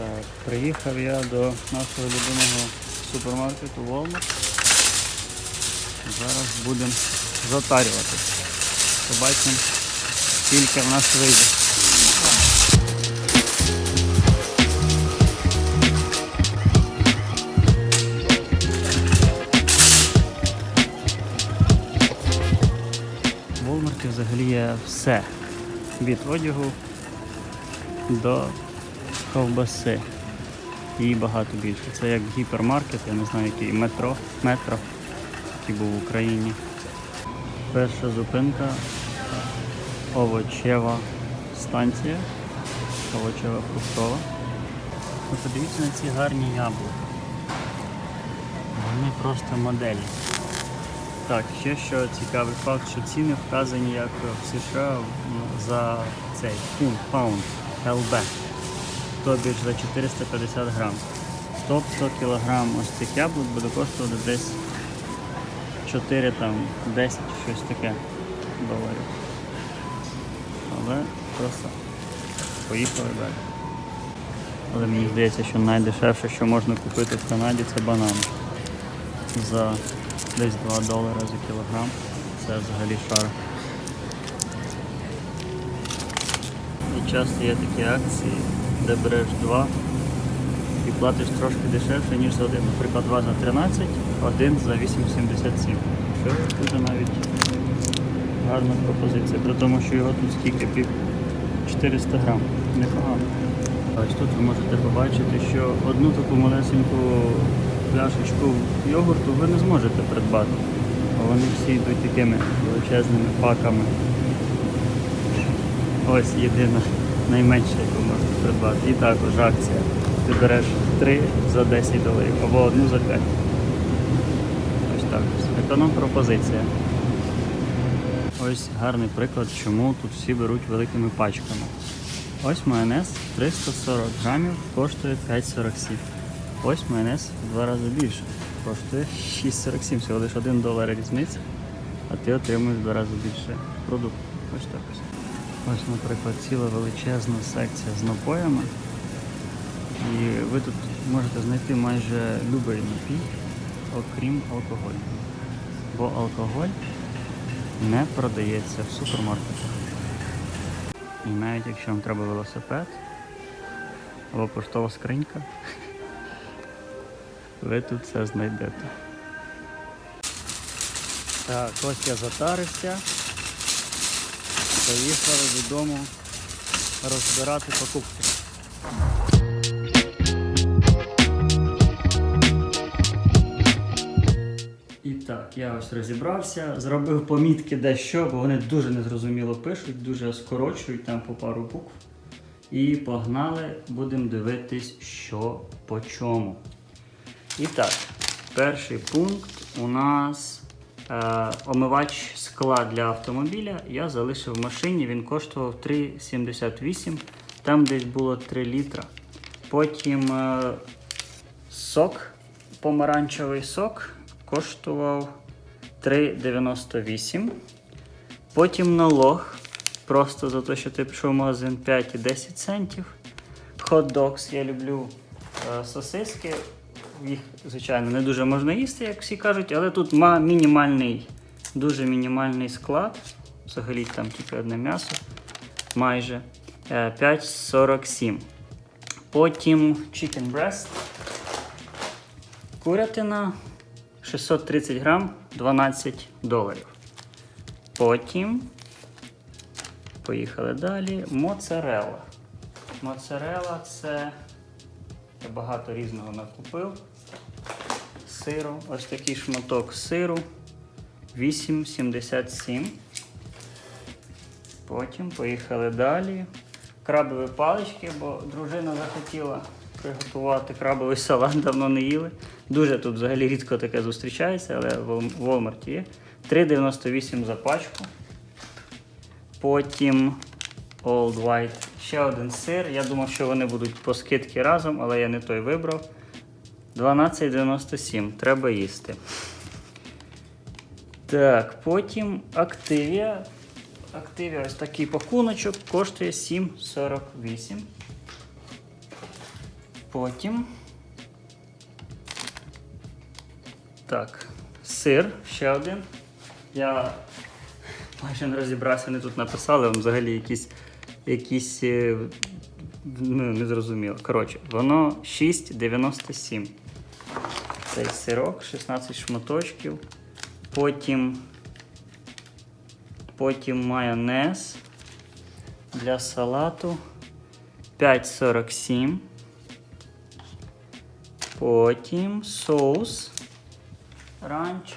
Так, приїхав я до нашого любимого супермаркету Walmart. Зараз будемо затарюватися. Побачимо, скільки в нас вийде. Walmart взагалі є все. Від одягу до ковбаси. І багато більше. Це як гіпермаркет, я не знаю, який метро, метро, який був в Україні. Перша зупинка овочева станція. Овочева фруктова. Ну, подивіться на ці гарні яблука. Вони просто моделі. Так, ще що цікавий факт, що ціни вказані як в США ну, за цей фунт, паунд, ЛБ. Тобі ж за 450 грам. Тобто кілограм ось цих яблук буде коштувати десь 4 там 10 щось таке доларів. Але просто поїхали далі. Але мені здається, що найдешевше, що можна купити в Канаді, це банани. За десь 2 долари за кілограм. Це взагалі шар. І часто є такі акції, де береш два і платиш трошки дешевше, ніж за один. Наприклад, два за 13, один за 8,77. Що дуже навіть гарна пропозиція. При тому, що його тут скільки пів 400 грам. Непогано. Ось тут ви можете побачити, що одну таку малесеньку пляшечку йогурту ви не зможете придбати. Вони всі йдуть такими величезними паками. Ось єдина найменша, яку можна придбати. І також акція. Ти береш 3 за 10 доларів або одну за 5. Ось так. Економ пропозиція. Ось гарний приклад, чому тут всі беруть великими пачками. Ось майонез 340 грамів коштує 5,47. Ось майонез в два рази більше. Коштує 6,47, всього лише 1 долар різниця, а ти отримуєш в два рази більше продукту. Ось так ось. Ось, наприклад, ціла величезна секція з напоями. І ви тут можете знайти майже будь-який напій, окрім алкоголю. Бо алкоголь не продається в супермаркетах. І навіть якщо вам треба велосипед або поштова скринька, ви тут все знайдете. Так, ось я затарився. Поїхали додому розбирати покупки. І так, я ось розібрався, зробив помітки дещо, бо вони дуже незрозуміло пишуть, дуже скорочують там по пару букв. І погнали, будемо дивитись, що по чому. І так, перший пункт у нас омивач скла для автомобіля. Я залишив в машині, він коштував 3,78, там десь було 3 літра. Потім е, сок, помаранчевий сок коштував 3,98. Потім налог. Просто за те, що ти пішов в магазин 5 і 10 центів. Dogs, я люблю е, сосиски. Їх, звичайно, не дуже можна їсти, як всі кажуть, але тут ма- мінімальний, дуже мінімальний склад. Взагалі там тільки одне м'ясо. Майже е, 5,47. Потім chicken breast. Курятина 630 грам 12 доларів. Потім поїхали далі. Моцарелла. Моцарелла це я багато різного накупив. Сиру. Ось такий шматок сиру 8,77. Потім поїхали далі. Крабові палички, бо дружина захотіла приготувати крабовий салат, давно не їли. Дуже тут взагалі рідко таке зустрічається, але в Walmart є. 3,98 за пачку. Потім Old White. Ще один сир. Я думав, що вони будуть по скидки разом, але я не той вибрав. 12,97. Треба їсти. Так, потім Activia. Activia ось такий пакуночок коштує 7,48. Потім. Так, сир ще один. Я майже не розібрався, вони тут написали, вам взагалі якісь, якісь е, ну, не зрозуміло. Коротше, воно 6,97. Цей сирок, 16 шматочків. Потім, потім майонез для салату 5,47. Потім соус ранч.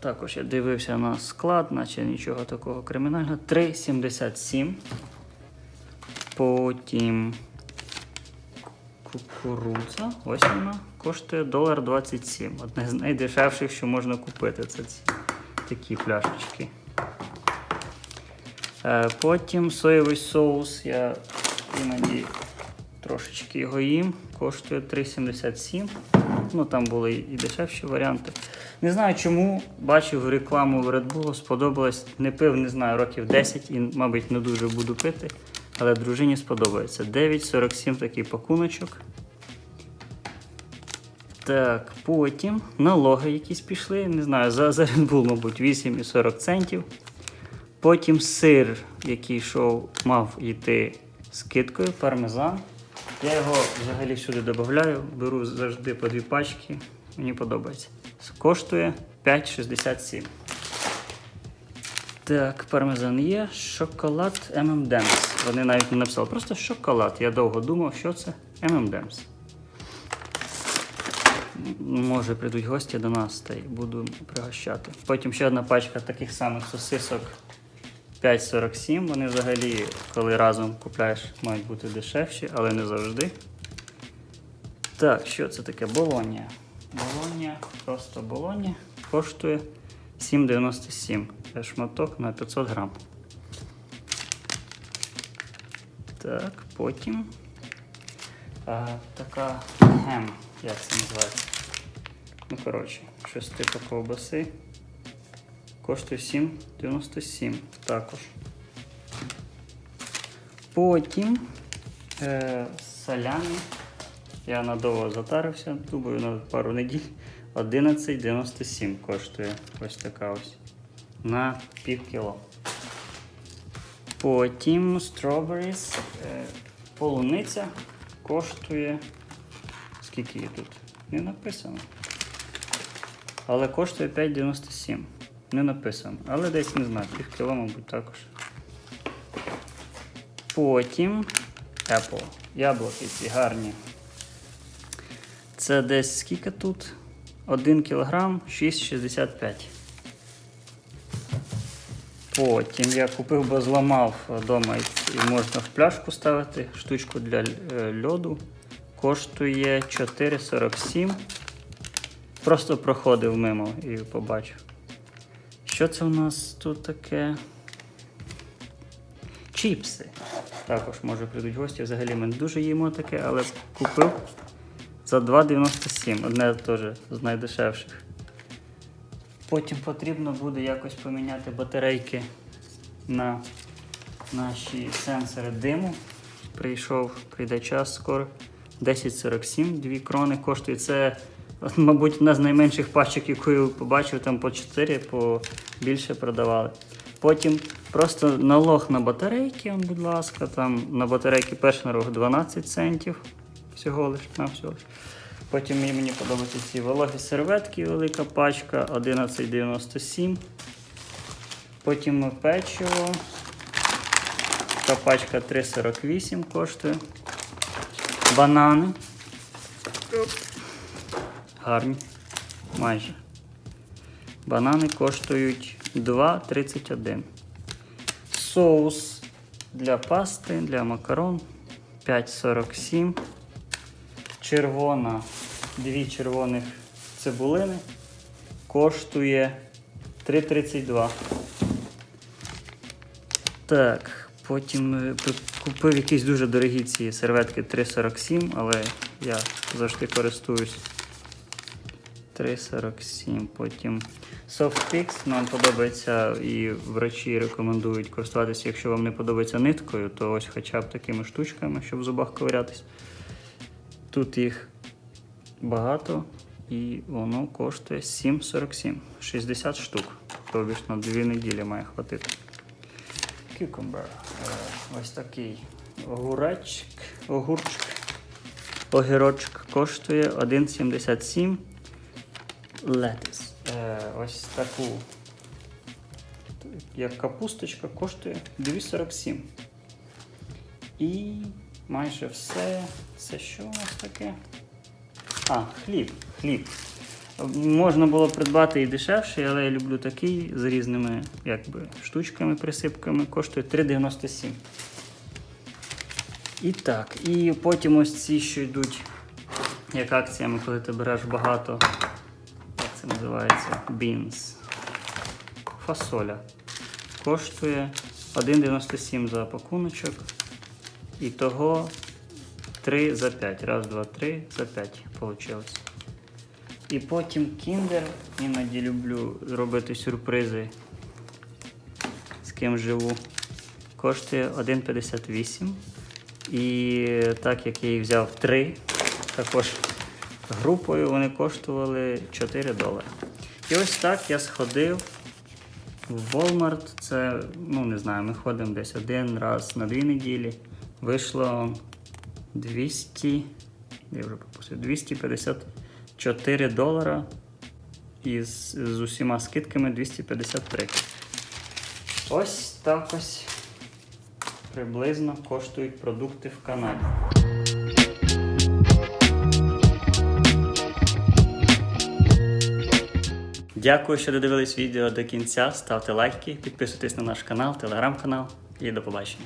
Також я дивився на склад, наче нічого такого кримінального. 3,77. Потім кукурудза. Ось вона. Коштує долар 27. Одне з найдешевших, що можна купити. Це ці такі пляшечки. Е, Потім соєвий соус. Я іноді трошечки його їм. Коштує 3,77. Ну там були і дешевші варіанти. Не знаю чому бачив рекламу в Red Bull, сподобалось. Не пив, не знаю, років 10 і, мабуть, не дуже буду пити. Але дружині сподобається. 9,47 такий пакуночок. Так, потім налоги якісь пішли. Не знаю, за, за Red Bull, мабуть, 8,40 центів. Потім сир, який йшов, мав йти скидкою, пармезан. Я його взагалі сюди додаю, беру завжди по дві пачки. Мені подобається. Коштує 5,67. Так, пармезан є. Шоколад M&M's. Вони навіть не написали. Просто шоколад. Я довго думав, що це M&M's. Може прийдуть гості до нас та й буду пригощати. Потім ще одна пачка таких самих сосисок 5,47. Вони взагалі, коли разом купляєш, мають бути дешевші, але не завжди. Так, що це таке? Болонія. Болонія, просто болонія. Коштує 7,97. Це шматок на 500 грам. Так, потім. А, така гем, як це називається? Ну, коротше, щось типу ковбаси. Коштує 7,97 також. Потім е, салями. Я надовго затарився, думаю, на пару неділь. 11,97 коштує ось така ось. На пів кіло. Потім strawberries. Е, полуниця коштує. Скільки її тут? Не написано. Але коштує 5,97. Не написано. Але десь не знаю, пів кіло, мабуть, також. Потім Apple. Яблуки ці гарні. Це десь скільки тут? 1 кг 6,65. Потім я купив, бо зламав вдома і можна в пляшку ставити штучку для е, льоду. Коштує 4,47. Просто проходив мимо і побачив. Що це у нас тут таке? Чіпси. Також може прийдуть гості. Взагалі ми не дуже їмо таке, але купив за 2,97. Одне теж з найдешевших. Потім потрібно буде якось поміняти батарейки на наші сенсори диму. Прийшов, прийде час скоро. 10,47, 2 крони коштує. Це, мабуть, одна з найменших пачок, яку я побачив, там по 4, по більше продавали. Потім просто налог на батарейки, будь ласка, там на батарейки перший налог 12 центів. Всього лиш, на всього. Потім мені, подобаються ці вологі серветки, велика пачка 11,97. Потім печиво. Така пачка 3,48 коштує. Банани. Гарні. Майже. Банани коштують 2,31. Соус для пасти, для макарон 5,47. Червона, дві червоних цибулини коштує 3,32. Так, потім е, купив якісь дуже дорогі ці серветки 3,47, але я завжди користуюсь 3,47. Потім SoftPix нам подобається і врачі рекомендують користуватися, якщо вам не подобається ниткою, то ось хоча б такими штучками, щоб в зубах ковирятись. Тут їх багато і воно коштує 7,47. 60 штук. Тобі ж на 2 неділі має хватити. Кюкумбер. Е, Ось такий огуречок. Огурчик. Огірочок коштує 1,77. Летис. Е, ось таку. Як капусточка коштує 2,47. І майже все. Це що у нас таке? А, хліб. Хліб. Можна було придбати і дешевший, але я люблю такий з різними якби, штучками, присипками. Коштує 3,97. І так, і потім ось ці, що йдуть як акціями, коли ти береш багато. Як це називається? Beans. Фасоля. Коштує 1,97 за пакуночок. І того 3 за 5. Раз, два, три за 5 вийшло. І потім кіндер. Іноді люблю робити сюрпризи. З ким живу. Коштує 1,58. І так як я їх взяв 3, також групою вони коштували 4 долари. І ось так я сходив в Walmart. Це, ну не знаю, ми ходимо десь один раз на дві неділі. Вийшло 200, я вже пропустив, 254 долара. І з, з усіма скидками 253. Ось так ось приблизно коштують продукти в Канаді. Дякую, що додивились відео до кінця. Ставте лайки, підписуйтесь на наш канал, телеграм-канал і до побачення.